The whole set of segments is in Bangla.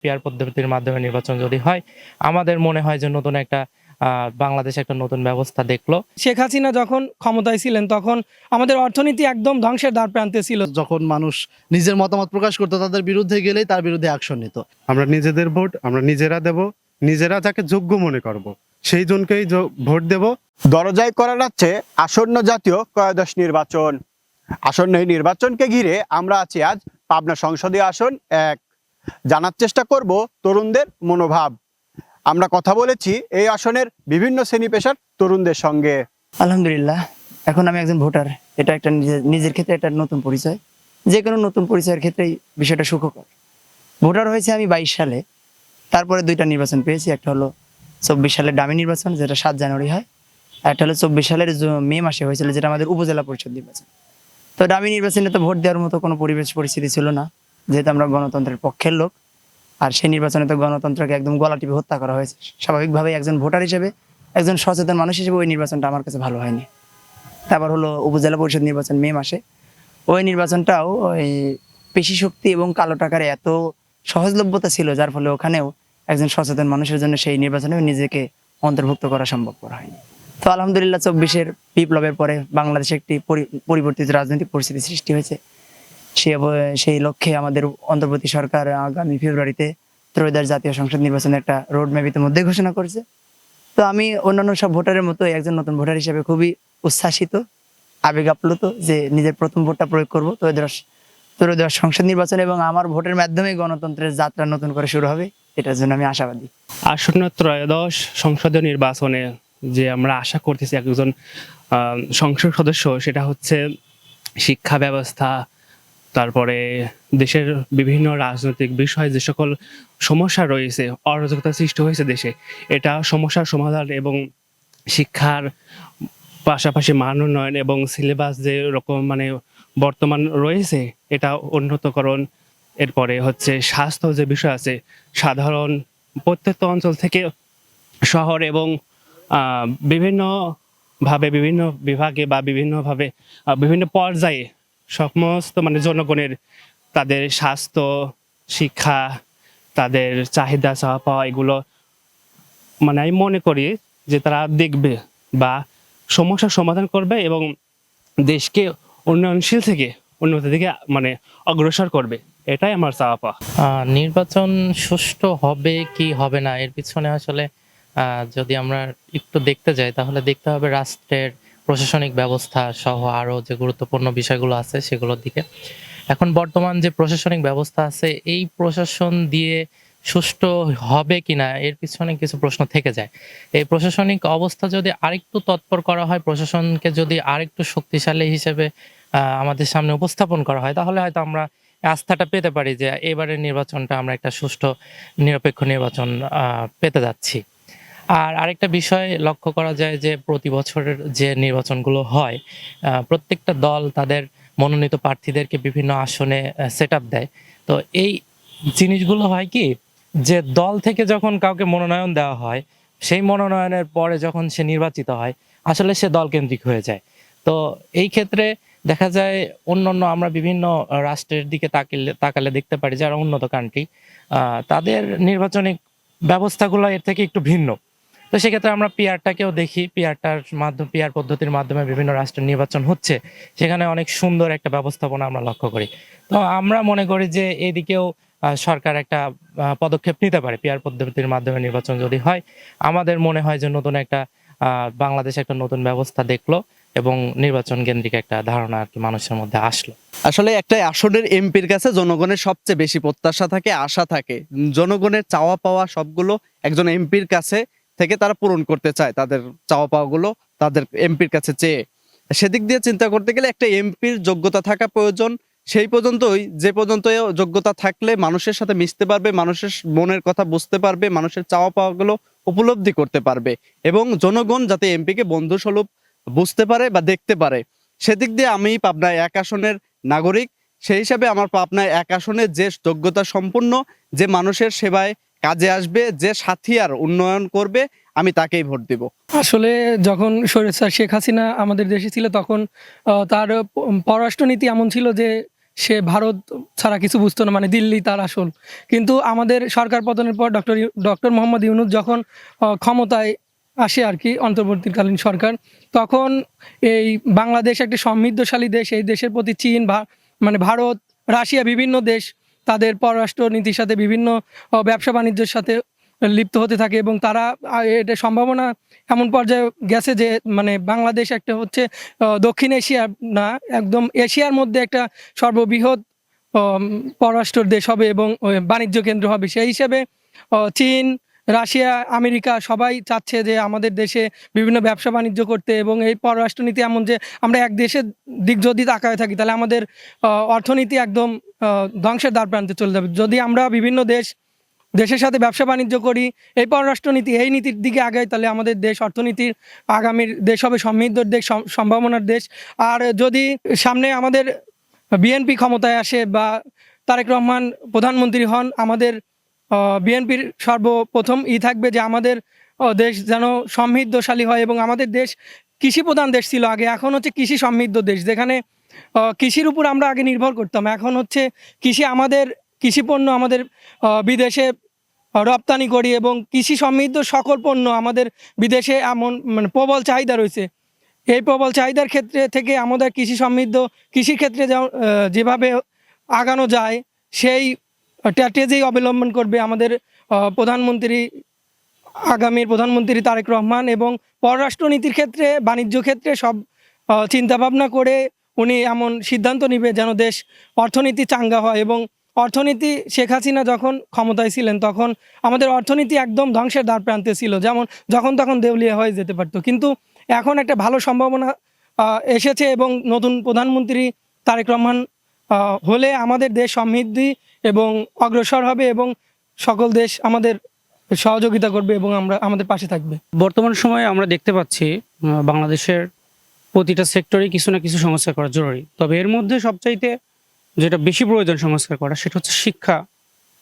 পিয়ার পদ্ধতির মাধ্যমে নির্বাচন যদি হয় আমাদের মনে হয় যে নতুন একটা বাংলাদেশ একটা নতুন ব্যবস্থা দেখল। শেখ হাসিনা যখন ক্ষমতায় ছিলেন তখন আমাদের অর্থনীতি একদম ধ্বংসের দ্বার প্রান্তে ছিল। যখন মানুষ নিজের মতামত প্রকাশ করতো তাদের বিরুদ্ধে গেলেই তার বিরুদ্ধে অ্যাকশন নিত। আমরা নিজেদের ভোট আমরা নিজেরা দেব নিজেরা যাকে যোগ্য মনে করব সেই জনকেই ভোট দেব। দরজায় করা যাচ্ছে আসন্ন জাতীয় ত্রয়োদশ নির্বাচন। আসন্ন এই নির্বাচনকে ঘিরে আমরা আছি আজ পাবনা সংসদীয় আসন এক জানার চেষ্টা করব তরুণদের মনোভাব। আমরা কথা বলেছি এই আসনের বিভিন্ন শ্রেণি পেশার তরুণদের সঙ্গে। আলহামদুলিল্লাহ, এখন আমি একজন ভোটার। এটা একটা নিজের ক্ষেত্রে একটা নতুন পরিচয়। যে কোনো নতুন পরিচয়ের ক্ষেত্রেই বিষয়টা সুখকর। ভোটার হয়েছে আমি বাইশ সালে। তারপরে দুইটা নির্বাচন পেয়েছি, একটা হলো চব্বিশ সালের ডামি নির্বাচন, যেটা সাত জানুয়ারি হয় একটা হলো চব্বিশ সালের মে মাসে হয়েছিল, যেটা আমাদের উপজেলা পরিষদ নির্বাচন। তো ডামি নির্বাচনে তো ভোট দেওয়ার মতো কোনো পরিবেশ, পরিস্থিতি ছিল না। যেহেতু আমরা গণতন্ত্রের পক্ষের লোক, আর সেই নির্বাচনে তো গণতন্ত্রকে একদম গলা টিপে হত্যা করা হয়েছে। স্বাভাবিকভাবে একজন ভোটার হিসেবে, একজন সচেতন মানুষ হিসেবে ওই নির্বাচনটা আমার কাছে ভালো হয়নি। তারপর হলো উপজেলা পরিষদ নির্বাচন মে মাসে। ওই নির্বাচনটাও ওই পেশি শক্তি এবং কালো টাকার এত সহজলভ্যতা ছিল, যার ফলে ওখানেও একজন সচেতন মানুষের জন্য সেই নির্বাচনে নিজেকে অন্তর্ভুক্ত করা সম্ভব করা হয়নি। তো আলহামদুলিল্লাহ চব্বিশের বিপ্লবের পরে বাংলাদেশে একটি পরিবর্তিত রাজনৈতিক পরিস্থিতি সৃষ্টি হয়েছে। সে সেই লক্ষ্যে আমাদের অন্তর্বর্তী সরকার আগামী ফেব্রুয়ারিতে ত্রয়োদশ জাতীয় সংসদ নির্বাচনের একটা রোড ম্যাপ ইতিমধ্যে ঘোষণা করেছে। তো আমি অন্যান্য সব ভোটারের মতো একজন নতুন ভোটার হিসেবে খুবই উচ্ছ্বাসিত, আবেগ আপ্লুত যে নিজের প্রথম ভোটটা প্রয়োগ করব। ত্রয়োদশ ত্রয়োদশ সংসদ নির্বাচন এবং আমার ভোটের মাধ্যমে গণতন্ত্রের যাত্রা নতুন করে শুরু হবে, এটার জন্য আমি আশাবাদী। আসন্ন ত্রয়োদশ সংসদীয় নির্বাচনে যে আমরা আশা করতেছি একজন সংসদ সদস্য, সেটা হচ্ছে শিক্ষা ব্যবস্থা তারপরে দেশের বিভিন্ন রাজনৈতিক বিষয়ে, যে সকল সমস্যা রয়েছে, অরাজকতা সৃষ্টি হয়েছে দেশে, এটা সমস্যার সমাধান এবং শিক্ষার পাশাপাশি মান উন্নয়ন এবং সিলেবাস যে রকম মানে বর্তমান রয়েছে, এটা উন্নতকরণ। এরপরে হচ্ছে স্বাস্থ্য যে বিষয় আছে, সাধারণ প্রত্যেকটা অঞ্চল থেকে শহর এবং বিভিন্নভাবে, বিভিন্ন বিভাগে বা বিভিন্নভাবে বিভিন্ন পর্যায়ে সমস্ত মানে জনগণের তাদের স্বাস্থ্য, শিক্ষা, তাদের চাহিদা, চাওয়া পাওয়া, এগুলো মানে আমি মনে করি যে তারা দেখবে বা সমস্যার সমাধান করবে এবং দেশকে উন্নয়নশীল থেকে উন্নতির দিকে মানে অগ্রসর করবে। এটাই আমার চাওয়া পাওয়া। নির্বাচন সুষ্ঠু হবে কি হবে না? এর পিছনে আসলে যদি আমরা একটু দেখতে যাই, তাহলে দেখতে হবে রাষ্ট্রের প্রশাসনিক ব্যবস্থা সহ আরও যে গুরুত্বপূর্ণ বিষয়গুলো আছে সেগুলোর দিকে। এখন বর্তমান যে প্রশাসনিক ব্যবস্থা আছে, এই প্রশাসন দিয়ে সুষ্ঠু হবে কিনা, এর পিছনে কিছু প্রশ্ন থেকে যায়। এই প্রশাসনিক অবস্থা যদি আরেকটু তৎপর করা হয়, প্রশাসনকে যদি আরেকটু শক্তিশালী হিসেবে আমাদের সামনে উপস্থাপন করা হয়, তাহলে হয়তো আমরা আস্থাটা পেতে পারি যে এবারের নির্বাচনটা আমরা একটা সুষ্ঠু, নিরপেক্ষ নির্বাচন পেতে যাচ্ছি। আর আরেকটা বিষয় লক্ষ্য করা যায় যে প্রতি বছরের যে নির্বাচনগুলো হয় প্রত্যেকটা দল তাদের মনোনীত প্রার্থীদেরকে বিভিন্ন আসনে সেট দেয়। তো এই জিনিসগুলো হয় কি, যে দল থেকে যখন কাউকে মনোনয়ন দেওয়া হয়, সেই মনোনয়নের পরে যখন সে নির্বাচিত হয়, আসলে সে দলকেন্দ্রিক হয়ে যায়। তো এই ক্ষেত্রে দেখা যায় অন্যান্য আমরা বিভিন্ন রাষ্ট্রের দিকে তাকিলে তাকালে দেখতে পারি, যারা উন্নত কান্ট্রি তাদের নির্বাচনী ব্যবস্থাগুলো এর থেকে একটু ভিন্ন। তো সেক্ষেত্রে আমরা পিয়ারটাকেও দেখি। পিয়ারটার মাধ্যমে পিয়ার পদ্ধতির মাধ্যমে বিভিন্ন রাষ্ট্রের নির্বাচন হচ্ছে। সেখানে অনেক সুন্দর একটা ব্যবস্থাপনা আমরা লক্ষ্য করি। তো আমরা মনে করি যে এদিকেও সরকার একটা পদক্ষেপ নিতে পারে পিয়ার পদ্ধতির মাধ্যমে নির্বাচন যদি হয়। আমাদের মনে হয় যে নতুন একটা বাংলাদেশ একটা নতুন ব্যবস্থা দেখল এবং নির্বাচন কেন্দ্রিক একটা ধারণা আর কি মানুষের মধ্যে আসলো। আসলে একটা আসনের এমপির কাছে জনগণের সবচেয়ে বেশি প্রত্যাশা থাকে, আশা থাকে। জনগণের চাওয়া পাওয়া সবগুলো একজন এমপির কাছে থেকে তারা পূরণ করতে চায় তাদের চাওয়া পাওয়াগুলো তাদের এমপির কাছে চেয়ে। সেদিক দিয়ে চিন্তা করতে গেলে একটা এমপির যোগ্যতা থাকা প্রয়োজন। সেই পর্যন্তই, যে পর্যন্ত যোগ্যতা থাকলে মানুষের সাথে মিশতে পারবে, মানুষের মনের কথা বুঝতে পারবে, মানুষের চাওয়া পাওয়াগুলো উপলব্ধি করতে পারবে এবং জনগণ যাতে এমপিকে বন্ধু স্বরূপ বুঝতে পারে বা দেখতে পারে। সেদিক দিয়ে আমি পাবনায় এক আসনের নাগরিক। সেই হিসাবে আমার পাবনায় এক আসনে যে যোগ্যতা সম্পূর্ণ, যে মানুষের সেবায় কাজে আসবে, যে সাথী আর উন্নয়ন করবে, আমি তাকেই ভোট দিব। আসলে যখন স্বৈরাচার শেখ হাসিনা আমাদের দেশে ছিল, তখন তার পররাষ্ট্রনীতি এমন ছিল যে সে ভারত ছাড়া কিছু বুঝতো না মানে দিল্লি তার আসল। কিন্তু আমাদের সরকার পতনের পর ডক্টর ডক্টর মোহাম্মদ ইউনুস যখন ক্ষমতায় আসে আর কি অন্তর্বর্তীকালীন সরকার, তখন এই বাংলাদেশ একটি সমৃদ্ধশালী দেশ, এই দেশের প্রতি চীন মানে ভারত, রাশিয়া বিভিন্ন দেশ তাদের পররাষ্ট্র নীতির সাথে বিভিন্ন ব্যবসা বাণিজ্যের সাথে লিপ্ত হতে থাকে এবং তারা এটা সম্ভাবনা এমন পর্যায়ে গেছে যে মানে বাংলাদেশ একটা হচ্ছে দক্ষিণ এশিয়া না, একদম এশিয়ার মধ্যে একটা সর্ববৃহৎ পররাষ্ট্র দেশ হবে এবং বাণিজ্য কেন্দ্র হবে। সেই হিসেবে চীন রাশিয়া, আমেরিকা সবাই চাচ্ছে যে আমাদের দেশে বিভিন্ন ব্যবসা বাণিজ্য করতে এবং এই পররাষ্ট্রনীতি এমন যে আমরা এক দেশের দিক যদি তাকায় থাকি, তাহলে আমাদের অর্থনীতি একদম ধ্বংসের দ্বার প্রান্তে চলে যাবে। যদি আমরা বিভিন্ন দেশ, দেশের সাথে ব্যবসা বাণিজ্য করি, এই পররাষ্ট্রনীতি এই নীতির দিকে আগাই, তাহলে আমাদের দেশ অর্থনীতির আগামীর দেশ হবে সমৃদ্ধর দেশ, সম- সম্ভাবনার দেশ। আর যদি সামনে আমাদের বিএনপি ক্ষমতায় আসে বা তারেক রহমান প্রধানমন্ত্রী হন, আমাদের বিএনপির সর্বপ্রথম ই থাকবে যে আমাদের দেশ যেন সমৃদ্ধশালী হয় এবং আমাদের দেশ কৃষি প্রধান দেশ ছিল আগে এখন হচ্ছে কৃষি সমৃদ্ধ দেশ যেখানে কৃষির উপর আমরা আগে নির্ভর করতাম। এখন হচ্ছে কৃষি আমাদের কৃষি পণ্য আমাদের বিদেশে রপ্তানি করি এবং কৃষি সমৃদ্ধ সকল পণ্য আমাদের বিদেশে এমন মানে প্রবল চাহিদা রয়েছে। এই প্রবল চাহিদার ক্ষেত্রে থেকে আমাদের কৃষি সমৃদ্ধ কৃষির ক্ষেত্রে যেমন, যেভাবে আগানো যায় সেই স্ট্র্যাটেজি অবলম্বন করবে আমাদের প্রধানমন্ত্রী, আগামীর প্রধানমন্ত্রী তারেক রহমান এবং পররাষ্ট্রনীতির ক্ষেত্রে, বাণিজ্য ক্ষেত্রে সব চিন্তাভাবনা করে উনি এমন সিদ্ধান্ত নিবে যেন দেশ অর্থনীতি চাঙ্গা হয় এবং অর্থনীতি, শেখ হাসিনা যখন ক্ষমতায় ছিলেন তখন আমাদের অর্থনীতি একদম ধ্বংসের দ্বার প্রান্তে ছিল, যেমন যখন তখন দেউলিয়া হয়ে যেতে পারতো। কিন্তু এখন একটা ভালো সম্ভাবনা এসেছে এবং নতুন প্রধানমন্ত্রী তারেক রহমান হলে আমাদের দেশ সমৃদ্ধি এবং অগ্রসর হবে এবং সকল দেশ আমাদের সহযোগিতা করবে এবং আমরা আমাদের পাশে থাকবে। বর্তমান সময়ে আমরা দেখতে পাচ্ছি বাংলাদেশের প্রতিটা সেক্টরে কিছু না কিছু সংস্কার করা জরুরি। তবে এর মধ্যে সবচাইতে যেটা বেশি প্রয়োজন সংস্কার করা, সেটা হচ্ছে শিক্ষা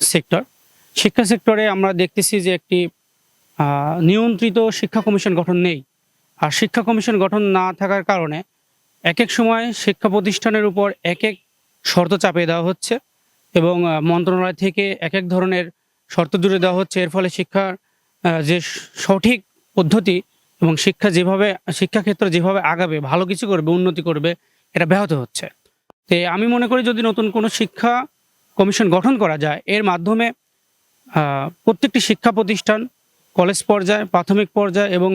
সেক্টর শিক্ষা সেক্টরে আমরা দেখতেছি যে একটি নিয়ন্ত্রিত শিক্ষা কমিশন গঠন নেই। আর শিক্ষা কমিশন গঠন না থাকার কারণে এক এক সময় শিক্ষা প্রতিষ্ঠানের উপর এক এক শর্ত চাপিয়ে দেওয়া হচ্ছে এবং মন্ত্রণালয় থেকে এক এক ধরনের শর্ত জুড়ে দেওয়া হচ্ছে। এর ফলে শিক্ষার যে সঠিক পদ্ধতি এবং শিক্ষা যেভাবে, শিক্ষাক্ষেত্র যেভাবে আগাবে, ভালো কিছু করবে, উন্নতি করবে, এটা ব্যাহত হচ্ছে। তো আমি মনে করি যদি নতুন কোনো শিক্ষা কমিশন গঠন করা যায়, এর মাধ্যমে প্রত্যেকটি শিক্ষা প্রতিষ্ঠান, কলেজ পর্যায়ে, প্রাথমিক পর্যায়ে এবং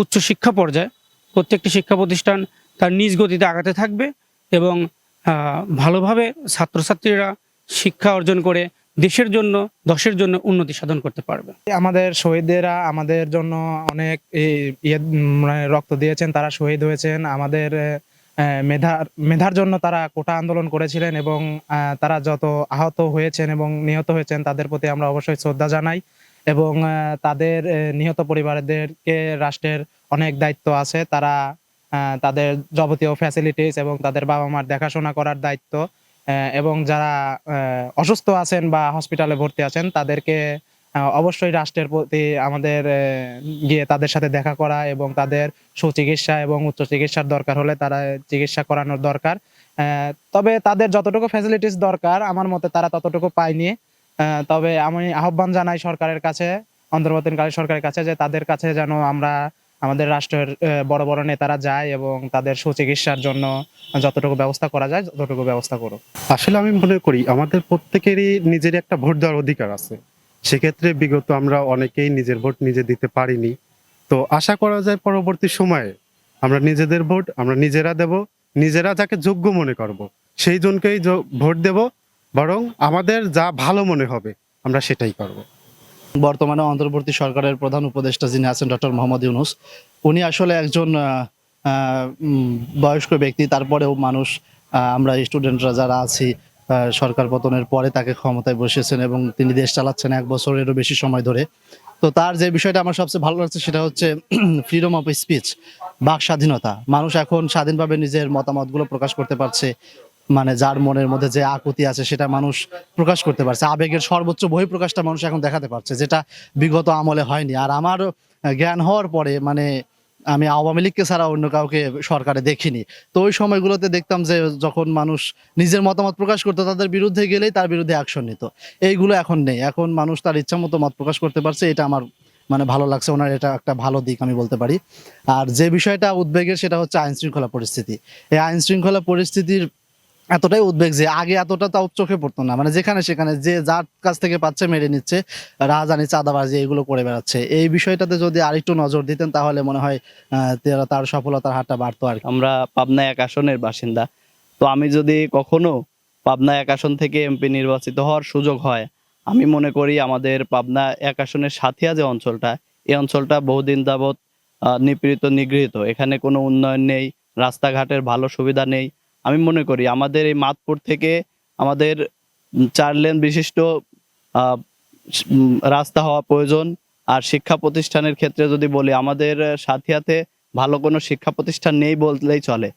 উচ্চ শিক্ষা পর্যায়ে, প্রত্যেকটি শিক্ষা প্রতিষ্ঠান তার নিজ গতিতে আগাতে থাকবে এবং ভালোভাবে ছাত্রছাত্রীরা শিক্ষা অর্জন করে দেশের জন্য, দশের জন্য উন্নতি সাধন করতে পারবে। আমাদের শহীদেরা আমাদের জন্য অনেক ইয়ে মানে রক্ত দিয়েছেন, তারা শহীদ হয়েছেন। আমাদের মেধার মেধার জন্য তারা কোটা আন্দোলন করেছিলেন এবং তারা যত আহত হয়েছেন এবং নিহত হয়েছেন, তাদের প্রতি আমরা অবশ্যই শ্রদ্ধা জানাই এবং তাদের নিহত পরিবারদেরকে রাষ্ট্রের অনেক দায়িত্ব আছে। তারা তাদের যাবতীয় ফ্যাসিলিটিস এবং তাদের বাবা মার দেখাশোনা করার দায়িত্ব এবং যারা অসুস্থ আছেন বা হসপিটালে ভর্তি আছেন, তাদেরকে অবশ্যই রাষ্ট্রের প্রতি আমাদের গিয়ে তাদের সাথে দেখা করা এবং তাদের সুচিকিৎসা এবং উচ্চ চিকিৎসার দরকার হলে তারা চিকিৎসা করানোর দরকার। তবে তাদের যতটুকু ফ্যাসিলিটিস দরকার, আমার মতে তারা ততটুকু পায়নি। তবে আমি আহ্বান জানাই সরকারের কাছে, অন্তর্বর্তীকালীন সরকারের কাছে যে তাদের কাছে যেন আমরা আমাদের রাষ্ট্রের বড় বড় নেতারা যায় এবং তাদের সুচিকিৎসার জন্য যতটুকু ব্যবস্থা করা যায়, ততটুকু ব্যবস্থা করুক। আসলে আমি মনে করি আমাদের প্রত্যেকেরই নিজের একটা ভোট দেওয়ার অধিকার আছে। সেক্ষেত্রে বিগত আমরা অনেকেই নিজের ভোট নিজে দিতে পারিনি। তো আশা করা যায় পরবর্তী সময়ে আমরা নিজেদের ভোট আমরা নিজেরা দেব, নিজেরা যাকে যোগ্য মনে করব, সেই জনকেই ভোট দেব, বরং আমাদের যা ভালো মনে হবে আমরা সেটাই করব। বর্তমানে অন্তর্বর্তী সরকারের প্রধান উপদেষ্টা যিনি আছেন ডক্টর মোহাম্মদ ইউনুস, উনি আসলে একজন বয়স্ক ব্যক্তি, তারপরেও মানুষ আমরা স্টুডেন্টরা যারা আছি সরকার পতনের পরে তাকে ক্ষমতায় বসেছেন এবং তিনি দেশ চালাচ্ছেন এক বছরেরও বেশি সময় ধরে। তো তার যে বিষয়টা আমার সবচেয়ে ভালো লাগছে সেটা হচ্ছে ফ্রিডম অফ স্পিচ বাক স্বাধীনতা। মানুষ এখন স্বাধীনভাবে নিজের মতামতগুলো প্রকাশ করতে পারছে মানে যার মনের মধ্যে যে আকুতি আছে সেটা মানুষ প্রকাশ করতে পারছে। আবেগের সর্বোচ্চ বহিঃপ্রকাশটা মানুষ এখন দেখাতে পারছে, যেটা বিগত আমলে হয়নি। আর আমার জ্ঞান হওয়ার পরে মানে আমি আওয়ামী লীগকে ছাড়া অন্য কাউকে সরকারে দেখিনি। তো ওই সময়গুলোতে দেখতাম যে যখন মানুষ নিজের মতামত প্রকাশ করতো, তাদের বিরুদ্ধে গেলেই তার বিরুদ্ধে অ্যাকশন নিত। এইগুলো এখন নেই। এখন মানুষ তার ইচ্ছা মতো মত প্রকাশ করতে পারছে, এটা আমার মানে ভালো লাগছে। ওনার এটা একটা ভালো দিক, আমি বলতে পারি। আর যে বিষয়টা উদ্বেগের, সেটা হচ্ছে আইন শৃঙ্খলা পরিস্থিতি। এই আইন শৃঙ্খলা পরিস্থিতির এতটাই উদ্বেগ যে আগে এতটা তাও চোখে পড়তো না। মানে যেখানে সেখানে যে যার কাছ থেকে পাচ্ছে মেরে নিচ্ছে, রাজধানী, চাঁদাবাজি এগুলো করে বেড়াচ্ছে। এই বিষয়টাতে যদি আরেকটু নজর দিতেন তাহলে মনে হয় তারা- তার সফলতার হারটা বাড়তো আর। আমরা পাবনা এক আসনের বাসিন্দা। তো আমি যদি কখনো পাবনা এক আসন থেকে এমপি নির্বাচিত হওয়ার সুযোগ হয়, আমি মনে করি আমাদের পাবনা এক আসনের সাথিয়া যে অঞ্চলটা, এই অঞ্চলটা বহুদিন যাবৎ নিপীড়িত, নিগৃহীত। এখানে কোনো উন্নয়ন নেই, রাস্তাঘাটের ভালো সুবিধা নেই আমি মনে করি আমাদের এই মাতপুর থেকে আমাদের চার লেন বিশিষ্ট রাস্তা হওয়া প্রয়োজন। আর শিক্ষা প্রতিষ্ঠানের ক্ষেত্রে যদি বলি, আমাদের সাথিয়াতে ভালো কোনো শিক্ষা প্রতিষ্ঠান নেই বললেই চলে।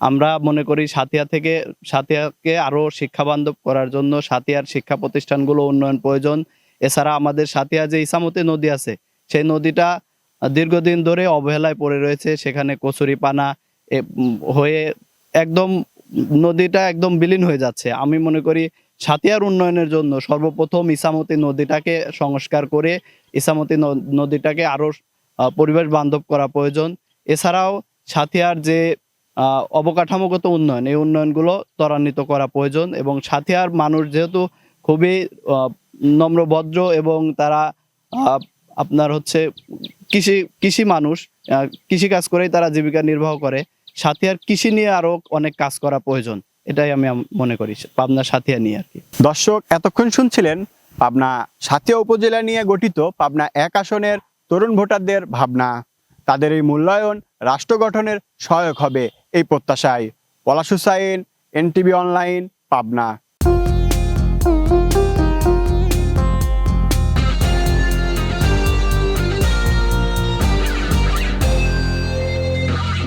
আমরা মনে করি সাথিয়া থেকে, সাথিয়াকে আরও শিক্ষা বান্ধব করার জন্য সাথিয়ার শিক্ষা প্রতিষ্ঠানগুলো উন্নয়ন প্রয়োজন। এছাড়া আমাদের সাথিয়া যে ইসামতি নদী আছে, সেই নদীটা দীর্ঘদিন ধরে অবহেলায় পড়ে রয়েছে। সেখানে কচুরি পানা এ- হয়ে একদম নদীটা একদম বিলীন হয়ে যাচ্ছে। আমি মনে করি সাথিয়ার উন্নয়নের জন্য সর্বপ্রথম ইসামতি নদীটাকে সংস্কার করে ইসামতি নদীটাকে আরও আহ, পরিবেশ বান্ধব করা প্রয়োজন। এছাড়াও সাথিয়ার যে অবকাঠামোগত উন্নয়ন এই উন্নয়নগুলো ত্বরান্বিত করা প্রয়োজন এবং সাথিয়ার মানুষ যেহেতু খুবই নম্রভদ্র এবং তারা আপনার হচ্ছে কৃষি কৃষি মানুষ আহ, কৃষি কাজ করেই তারা জীবিকা নির্বাহ করে সাথিয়ার কৃষি নিয়ে আরও অনেক কাজ করা প্রয়োজন। এটাই আমি মনে করি, পাবনা সাথিয়া নিয়ে আর কি। দর্শক, এতক্ষণ শুনছিলেন পাবনা সাথিয়া উপজেলা নিয়ে গঠিত পাবনা এক আসনের তরুণ ভোটারদের ভাবনা। তাদের এই মূল্যায়ন রাষ্ট্র গঠনের সহায়ক হবে এই প্রত্যাশায়। Palash Hussain NTV online, Pabna.